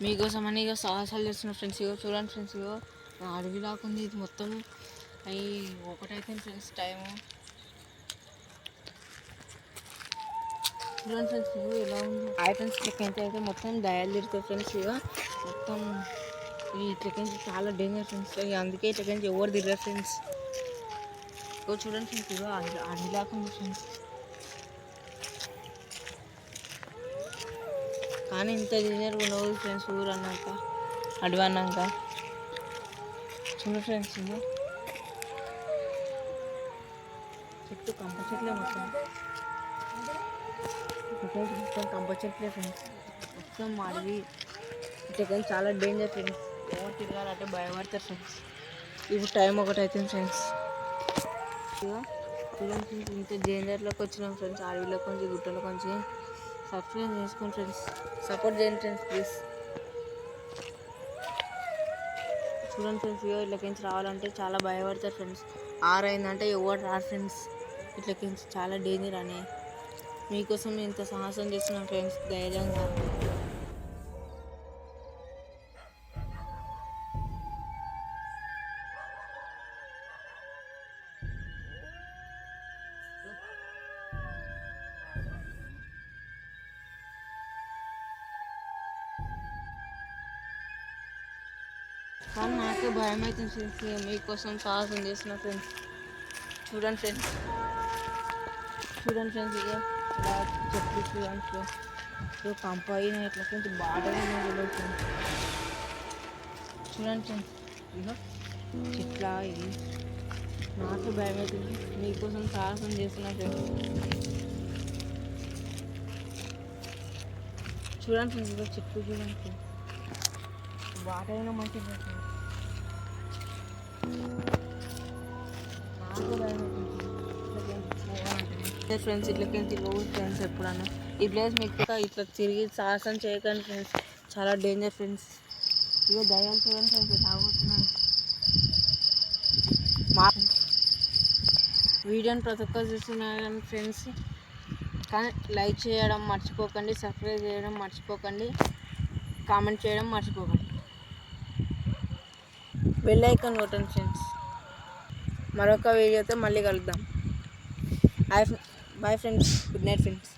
మీకోసం అని ఇక సాహసాలు చేస్తున్న ఫ్రెండ్స్ ఇగో చూడండి ఫ్రెండ్స్ ఇగో. అడవి లాకుంది ఇది మొత్తం. అవి ఒకటైతే ఫ్రెండ్స్ టైము చూడండి ఫ్రెండ్స్ ఇగో ఇలా ఉంది. ఐటమ్స్ లెక్క అయితే మొత్తం దయాలు తిరుగుతాయి ఫ్రెండ్స్ ఇక మొత్తం ఈ ఇట్లకించి చాలా డేంజర్ ఫ్రెండ్స్ ఇక అందుకే ఇట్లకించి ఎవరు తిరగరు ఫ్రెండ్స్ ఇగో చూడండి ఫ్రెండ్స్ ఇగో అడవి లాకుంది ఫ్రెండ్స్ కానీ ఇంత డేంజర్ ఉండవు ఫ్రెండ్స్ ఊరు అన్నాక అడవి అన్నాక. చిన్న ఫ్రెండ్స్ ఇగో. చెట్టు కంప చెట్లే మొత్తం. మొత్తం కంప చెట్లే ఫ్రెండ్స్. మొత్తం అడవి. కానీ చాలా డేంజర్ ఫ్రెండ్స్. ఎవరు తిరగాలంటే భయపడతారు ఫ్రెండ్స్. ఇప్పుడు టైం ఒకటి అవుతుంది ఫ్రెండ్స్ ఫ్రెండ్స్ ఇంత డేంజర్లోకి వచ్చినాం ఫ్రెండ్స్. అడవిలో కొంచెం గుట్టలో కొంచెం సబ్స్క్రైబ్ చేసుకోండి ఫ్రెండ్స్. సపోర్ట్ చేయండి ఫ్రెండ్స్ ప్లీజ్. చూడండి ఫ్రెండ్స్ ఇగో ఇట్లకించి రావాలంటే చాలా భయపడతారు ఫ్రెండ్స్. ఆరైందంటే ఎవరు రారు ఫ్రెండ్స్. ఇట్లకించి చాలా డేంజర్ అని. మీకోసం ఇంత సాహసం చేస్తున్నాం ఫ్రెండ్స్ ధైర్యంగా. కానీ నాకే భయం అవుతుంది ఫ్రెండ్స్. ఇక మీకోసం సాహసం చేసిన ఫ్రెండ్స్. చూడండి ఫ్రెండ్స్. చూడండి ఫ్రెండ్స్ ఇక ఇలా చెట్లు చూడండి ఫ్రెండ్స్. ఇక కంప అయిన ఇట్లా కొంచెం బాగా చూడండి ఫ్రెండ్స్. ఇక ఇట్లా ఇది. నాకు భయం అవుతుంది. మీకోసం సాహసం చేస్తున్నా ఫ్రెండ్స్. చూడండి ఫ్రెండ్స్ ఇక చెట్లు చూడండి ఫ్రెండ్స్. వాటర్ అయినా ఫ్రెండ్స్ ఇట్లకేంటి రోజు ఫ్రెండ్స్ ఎప్పుడన్నా. ఈ ప్లేస్ మీకు ఇట్లా తిరిగి సాహసం చేయకండి ఫ్రెండ్స్. చాలా డేంజర్ ఫ్రెండ్స్. ఇగో దయాలు చూడండి ఫ్రెండ్స్ రాబోతున్నాను మా వీడియోని ప్రతి ఒక్కరు చూస్తున్నారు ఫ్రెండ్స్. కానీ లైక్ చేయడం మర్చిపోకండి సబ్స్క్రైబ్ చేయడం మర్చిపోకండి కామెంట్ చేయడం మర్చిపోకండి. బెల్ ఐకాన్ కొట్టండి ఫ్రెండ్స్ మరొక వీడియోతో మళ్ళీ కలుద్దాం. Bye bye friends good night friends